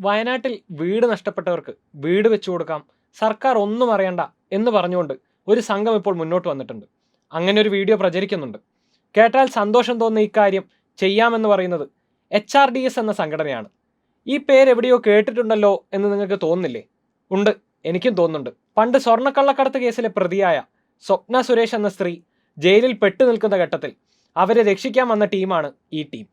വയനാട്ടിൽ വീട് നഷ്ടപ്പെട്ടവർക്ക് വീട് വെച്ചു കൊടുക്കാം സർക്കാർ ഒന്നും അറിയണ്ട എന്ന് പറഞ്ഞുകൊണ്ട് ഒരു സംഘം ഇപ്പോൾ മുന്നോട്ട് വന്നിട്ടുണ്ട്. അങ്ങനെ ഒരു വീഡിയോ പ്രചരിക്കുന്നുണ്ട്. കേട്ടാൽ സന്തോഷം തോന്നുന്ന ഇക്കാര്യം ചെയ്യാമെന്ന് പറയുന്നത് എച്ച് ആർ ഡി എസ് എന്ന സംഘടനയാണ്. ഈ പേര് എവിടെയോ കേട്ടിട്ടുണ്ടല്ലോ എന്ന് നിങ്ങൾക്ക് തോന്നുന്നില്ലേ? ഉണ്ട് എനിക്കും തോന്നുന്നുണ്ട്. പണ്ട് സ്വർണക്കള്ളക്കടത്ത് കേസിലെ പ്രതിയായ സ്വപ്ന സുരേഷ് എന്ന സ്ത്രീ ജയിലിൽ പെട്ടു നിൽക്കുന്ന ഘട്ടത്തിൽ അവരെ രക്ഷിക്കാൻ വന്ന ടീമാണ് ഈ ടീം.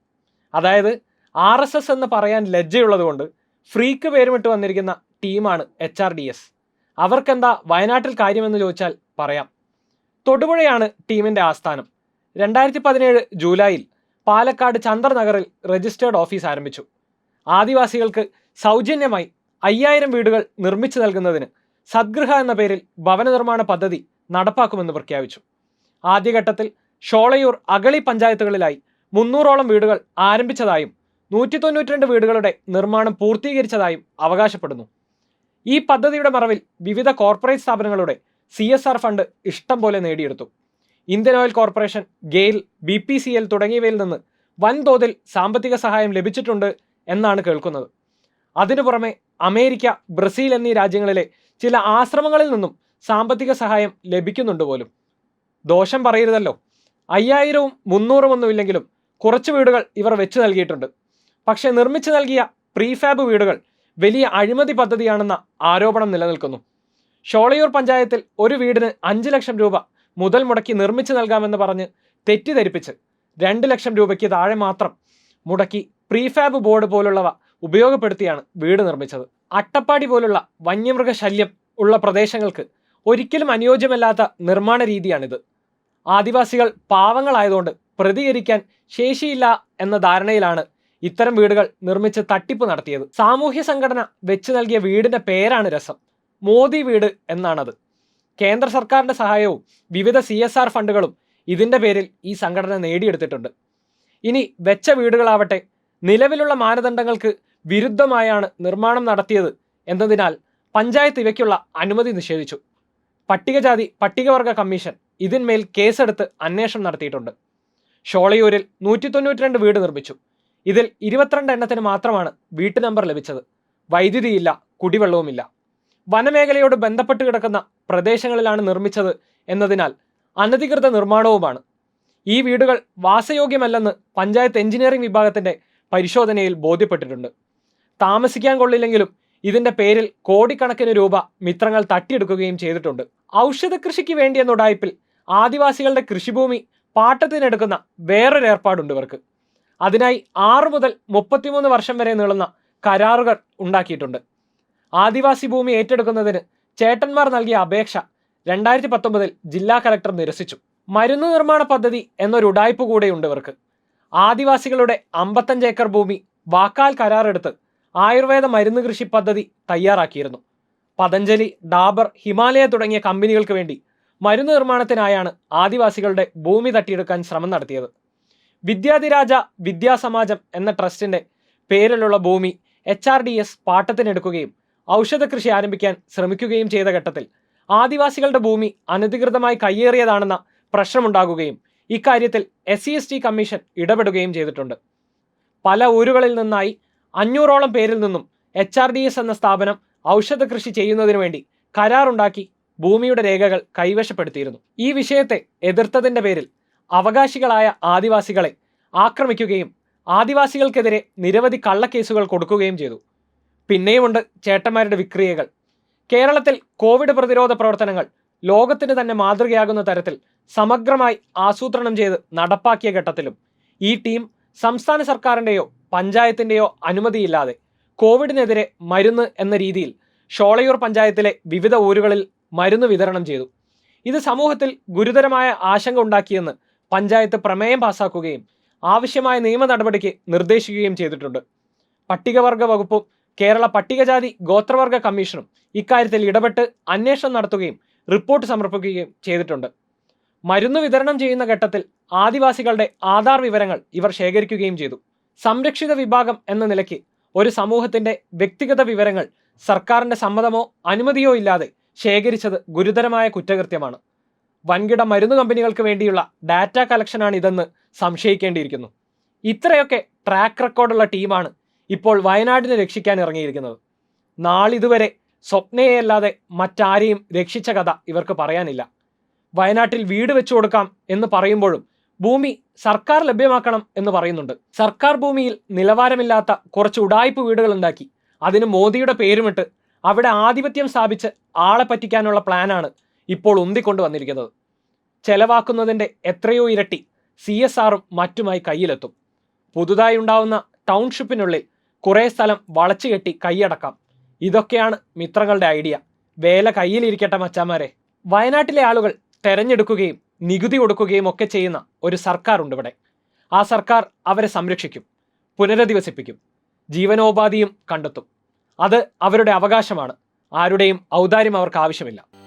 അതായത് ആർ എസ് എസ് എന്ന് പറയാൻ ലജ്ജയുള്ളതുകൊണ്ട് ഫ്രീക്ക് പേരുമിട്ട് വന്നിരിക്കുന്ന ടീമാണ് എച്ച് ആർ ഡി എസ്. അവർക്കെന്താ വയനാട്ടിൽ കാര്യമെന്ന് ചോദിച്ചാൽ പറയാം. തൊടുപുഴയാണ് ടീമിന്റെ ആസ്ഥാനം. രണ്ടായിരത്തി പതിനേഴ് ജൂലൈയിൽ പാലക്കാട് ചന്ദ്രനഗറിൽ രജിസ്റ്റേർഡ് ഓഫീസ് ആരംഭിച്ചു. ആദിവാസികൾക്ക് സൗജന്യമായി അയ്യായിരം വീടുകൾ നിർമ്മിച്ചു നൽകുന്നതിന് സദ്ഗൃഹ എന്ന പേരിൽ ഭവന നിർമ്മാണ പദ്ധതി നടപ്പാക്കുമെന്ന് പ്രഖ്യാപിച്ചു. ആദ്യഘട്ടത്തിൽ ഷോളയൂർ അഗളി പഞ്ചായത്തുകളിലായി മുന്നൂറോളം വീടുകൾ ആരംഭിച്ചതായും നൂറ്റി തൊണ്ണൂറ്റിരണ്ട് വീടുകളുടെ നിർമ്മാണം പൂർത്തീകരിച്ചതായും അവകാശപ്പെടുന്നു. ഈ പദ്ധതിയുടെ മറവിൽ വിവിധ കോർപ്പറേറ്റ് സ്ഥാപനങ്ങളുടെ സി എസ് ആർ ഫണ്ട് ഇഷ്ടം പോലെ നേടിയെടുത്തു. Indian oil corporation GAIL B P C L തുടങ്ങിയവയിൽ നിന്ന് വൻതോതിൽ സാമ്പത്തിക സഹായം ലഭിച്ചിട്ടുണ്ട് എന്നാണ് കേൾക്കുന്നത്. അതിനു പുറമെ അമേരിക്ക ബ്രസീൽ എന്നീ രാജ്യങ്ങളിലെ ചില ആശ്രമങ്ങളിൽ നിന്നും സാമ്പത്തിക സഹായം ലഭിക്കുന്നുണ്ട് പോലും. ദോഷം പറയരുതല്ലോ. അയ്യായിരവും മുന്നൂറും ഒന്നുമില്ലെങ്കിലും കുറച്ച് വീടുകൾ ഇവർ വെച്ച് നൽകിയിട്ടുണ്ട്. പക്ഷേ നിർമ്മിച്ചു നൽകിയ പ്രീഫാബ് വീടുകൾ വലിയ അഴിമതി പദ്ധതിയാണെന്ന ആരോപണം നിലനിൽക്കുന്നു. ഷോളയൂർ പഞ്ചായത്തിൽ ഒരു വീടിന് അഞ്ച് ലക്ഷം രൂപ മുതൽ മുടക്കി നിർമ്മിച്ചു നൽകാമെന്ന് പറഞ്ഞ് തെറ്റിദ്ധരിപ്പിച്ച് രണ്ട് ലക്ഷം രൂപയ്ക്ക് താഴെ മാത്രം മുടക്കി പ്രീഫാബ് ബോർഡ് പോലുള്ളവ ഉപയോഗപ്പെടുത്തിയാണ് വീട് നിർമ്മിച്ചത്. അട്ടപ്പാടി പോലുള്ള വന്യമൃഗ ശല്യം ഉള്ള പ്രദേശങ്ങൾക്ക് ഒരിക്കലും അനുയോജ്യമല്ലാത്ത നിർമ്മാണ രീതിയാണിത്. ആദിവാസികൾ പാവങ്ങളായതുകൊണ്ട് പ്രതികരിക്കാൻ ശേഷിയില്ല എന്ന ധാരണയിലാണ് ഇത്തരം വീടുകൾ നിർമ്മിച്ച് തട്ടിപ്പ് നടത്തിയത്. സാമൂഹ്യ സംഘടന വെച്ച് നൽകിയ വീടിന്റെ പേരാണ് രസം. മോദി വീട് എന്നാണത്. കേന്ദ്ര സർക്കാരിന്റെ സഹായവും വിവിധ സി എസ് ആർ ഫണ്ടുകളും ഇതിന്റെ പേരിൽ ഈ സംഘടന നേടിയെടുത്തിട്ടുണ്ട്. ഇനി വെച്ച വീടുകളാവട്ടെ നിലവിലുള്ള മാനദണ്ഡങ്ങൾക്ക് വിരുദ്ധമായാണ് നിർമ്മാണം നടത്തിയത് എന്നതിനാൽ പഞ്ചായത്ത് ഇവയ്ക്കുള്ള അനുമതി നിഷേധിച്ചു. പട്ടികജാതി പട്ടികവർഗ കമ്മീഷൻ ഇതിന്മേൽ കേസെടുത്ത് അന്വേഷണം നടത്തിയിട്ടുണ്ട്. ഷോളയൂരിൽ നൂറ്റി വീട് നിർമ്മിച്ചു. ഇതിൽ ഇരുപത്തിരണ്ട് എണ്ണത്തിന് മാത്രമാണ് വീട്ടു നമ്പർ ലഭിച്ചത്. വൈദ്യുതിയില്ല കുടിവെള്ളവുമില്ല. വനമേഖലയോട് ബന്ധപ്പെട്ട് കിടക്കുന്ന പ്രദേശങ്ങളിലാണ് നിർമ്മിച്ചത് എന്നതിനാൽ അനധികൃത നിർമ്മാണവുമാണ്. ഈ വീടുകൾ വാസയോഗ്യമല്ലെന്ന് പഞ്ചായത്ത് എഞ്ചിനീയറിംഗ് വിഭാഗത്തിന്റെ പരിശോധനയിൽ ബോധ്യപ്പെട്ടിട്ടുണ്ട്. താമസിക്കാൻ കൊള്ളില്ലെങ്കിലും ഇതിന്റെ പേരിൽ കോടിക്കണക്കിന് രൂപ മിത്രങ്ങൾ തട്ടിയെടുക്കുകയും ചെയ്തിട്ടുണ്ട്. ഔഷധ കൃഷിക്ക് വേണ്ടിയെന്ന ഉടായ്പിൽ ആദിവാസികളുടെ കൃഷിഭൂമി പാട്ടത്തിനെടുക്കുന്ന വേറൊരു ഏർപ്പാടുണ്ട് ഇവർക്ക്. അതിനായി ആറ് മുതൽ മുപ്പത്തിമൂന്ന് വർഷം വരെ നീളുന്ന കരാറുകൾ ഉണ്ടാക്കിയിട്ടുണ്ട്. ആദിവാസി ഭൂമി ഏറ്റെടുക്കുന്നതിന് ചേട്ടന്മാർ നൽകിയ അപേക്ഷ രണ്ടായിരത്തി പത്തൊമ്പതിൽ ജില്ലാ കലക്ടർ നിരസിച്ചു. മരുന്ന് നിർമ്മാണ പദ്ധതി എന്നൊരു ഉടായ്പ കൂടെയുണ്ട് ഇവർക്ക്. ആദിവാസികളുടെ അമ്പത്തഞ്ച് ഏക്കർ ഭൂമി വാക്കാൽ കരാറെടുത്ത് ആയുർവേദ മരുന്ന് കൃഷി പദ്ധതി തയ്യാറാക്കിയിരുന്നു. പതഞ്ജലി ഡാബർ ഹിമാലയ തുടങ്ങിയ കമ്പനികൾക്ക് വേണ്ടി മരുന്ന് നിർമ്മാണത്തിനായാണ് ആദിവാസികളുടെ ഭൂമി തട്ടിയെടുക്കാൻ ശ്രമം നടത്തിയത്. വിദ്യാധിരാജ വിദ്യാസമാജം എന്ന ട്രസ്റ്റിന്റെ പേരിലുള്ള ഭൂമി എച്ച് ആർ ഡി എസ് പാട്ടത്തിനെടുക്കുകയും ഔഷധ കൃഷി ആരംഭിക്കാൻ ശ്രമിക്കുകയും ചെയ്ത ഘട്ടത്തിൽ ആദിവാസികളുടെ ഭൂമി അനധികൃതമായി കയ്യേറിയതാണെന്ന പ്രശ്നമുണ്ടാകുകയും ഇക്കാര്യത്തിൽ S C S T commission ഇടപെടുകയും ചെയ്തിട്ടുണ്ട്. പല ഊരുകളിൽ നിന്നായി അഞ്ഞൂറോളം പേരിൽ നിന്നും എച്ച് ആർ ഡി എസ് എന്ന സ്ഥാപനം ഔഷധ കൃഷി ചെയ്യുന്നതിനു വേണ്ടി കരാറുണ്ടാക്കി ഭൂമിയുടെ രേഖകൾ കൈവശപ്പെടുത്തിയിരുന്നു. ഈ വിഷയത്തെ എതിർത്തതിന്റെ പേരിൽ അവകാശികളായ ആദിവാസികളെ ആക്രമിക്കുകയും ആദിവാസികൾക്കെതിരെ നിരവധി കള്ളക്കേസുകൾ കൊടുക്കുകയും ചെയ്തു. പിന്നെയുമുണ്ട് ചേട്ടന്മാരുടെ വിക്രിയകൾ. കേരളത്തിൽ കോവിഡ് പ്രതിരോധ പ്രവർത്തനങ്ങൾ ലോകത്തിന് തന്നെ മാതൃകയാകുന്ന തരത്തിൽ സമഗ്രമായി ആസൂത്രണം ചെയ്ത് നടപ്പാക്കിയ ഘട്ടത്തിലും ഈ ടീം സംസ്ഥാന സർക്കാരിന്റെയോ പഞ്ചായത്തിന്റെയോ അനുമതിയില്ലാതെ കോവിഡിനെതിരെ മരുന്ന് എന്ന രീതിയിൽ ഷോളയൂർ പഞ്ചായത്തിലെ വിവിധ ഊരുകളിൽ മരുന്ന് വിതരണം ചെയ്തു. ഇത് സമൂഹത്തിൽ ഗുരുതരമായ ആശങ്ക ഉണ്ടാക്കിയെന്ന് പഞ്ചായത്ത് പ്രമേയം പാസാക്കുകയും ആവശ്യമായ നിയമ നടപടിക്ക് നിർദ്ദേശിക്കുകയും ചെയ്തിട്ടുണ്ട്. പട്ടികവർഗ വകുപ്പും കേരള പട്ടികജാതി ഗോത്രവർഗ കമ്മീഷനും ഇക്കാര്യത്തിൽ ഇടപെട്ട് അന്വേഷണം നടത്തുകയും റിപ്പോർട്ട് സമർപ്പിക്കുകയും ചെയ്തിട്ടുണ്ട്. മരുന്ന് വിതരണം ചെയ്യുന്ന ഘട്ടത്തിൽ ആദിവാസികളുടെ ആധാർ വിവരങ്ങൾ ഇവർ ശേഖരിക്കുകയും ചെയ്തു. സംരക്ഷിത വിഭാഗം എന്ന നിലയ്ക്ക് ഒരു സമൂഹത്തിന്റെ വ്യക്തിഗത വിവരങ്ങൾ സർക്കാരിന്റെ സമ്മതമോ അനുമതിയോ ഇല്ലാതെ ശേഖരിച്ചത് ഗുരുതരമായ കുറ്റകൃത്യമാണ്. വൻകിട മരുന്ന് കമ്പനികൾക്ക് വേണ്ടിയുള്ള ഡാറ്റ കളക്ഷനാണ് ഇതെന്ന് സംശയിക്കേണ്ടിയിരിക്കുന്നു. ഇത്രയൊക്കെ ട്രാക്ക് റെക്കോർഡുള്ള ടീമാണ് ഇപ്പോൾ വയനാടിനെ രക്ഷിക്കാൻ ഇറങ്ങിയിരിക്കുന്നത്. നാളിതുവരെ സ്വപ്നയെയല്ലാതെ മറ്റാരെയും രക്ഷിച്ച കഥ ഇവർക്ക് പറയാനില്ല. വയനാട്ടിൽ വീട് വെച്ചു കൊടുക്കാം എന്ന് പറയുമ്പോഴും ഭൂമി സർക്കാർ ലഭ്യമാക്കണം എന്ന് പറയുന്നുണ്ട്. സർക്കാർ ഭൂമിയിൽ നിലവാരമില്ലാത്ത കുറച്ച് ഉടായ്പ വീടുകൾ ഉണ്ടാക്കി. അതിന് മോദിയുടെ പേരുമിട്ട് അവിടെ ആധിപത്യം സ്ഥാപിച്ച് ആളെ പറ്റിക്കാനുള്ള പ്ലാനാണ് ഇപ്പോൾ ഉന്തിക്കൊണ്ട് വന്നിരിക്കുന്നത്. ചെലവാക്കുന്നതിന്റെ എത്രയോ ഇരട്ടി സി എസ് ആറും മറ്റുമായി കയ്യിലെത്തും. പുതുതായി ഉണ്ടാവുന്ന ടൗൺഷിപ്പിനുള്ളിൽ കുറേ സ്ഥലം വളച്ചു കെട്ടി കൈയടക്കാം. ഇതൊക്കെയാണ് മിത്രങ്ങളുടെ ഐഡിയ. വേല കയ്യിലിരിക്കട്ടെ മച്ചാമാരെ വയനാട്ടിലെ ആളുകൾ തെരഞ്ഞെടുക്കുകയും നികുതി കൊടുക്കുകയും ഒക്കെ ചെയ്യുന്ന ഒരു സർക്കാർ ഉണ്ട് ഇവിടെ. ആ സർക്കാർ അവരെ സംരക്ഷിക്കും പുനരധിവസിപ്പിക്കും ജീവനോപാധിയും കണ്ടെത്തും. അത് അവരുടെ അവകാശമാണ്. ആരുടെയും ഔദാര്യം അവർക്ക് ആവശ്യമില്ല.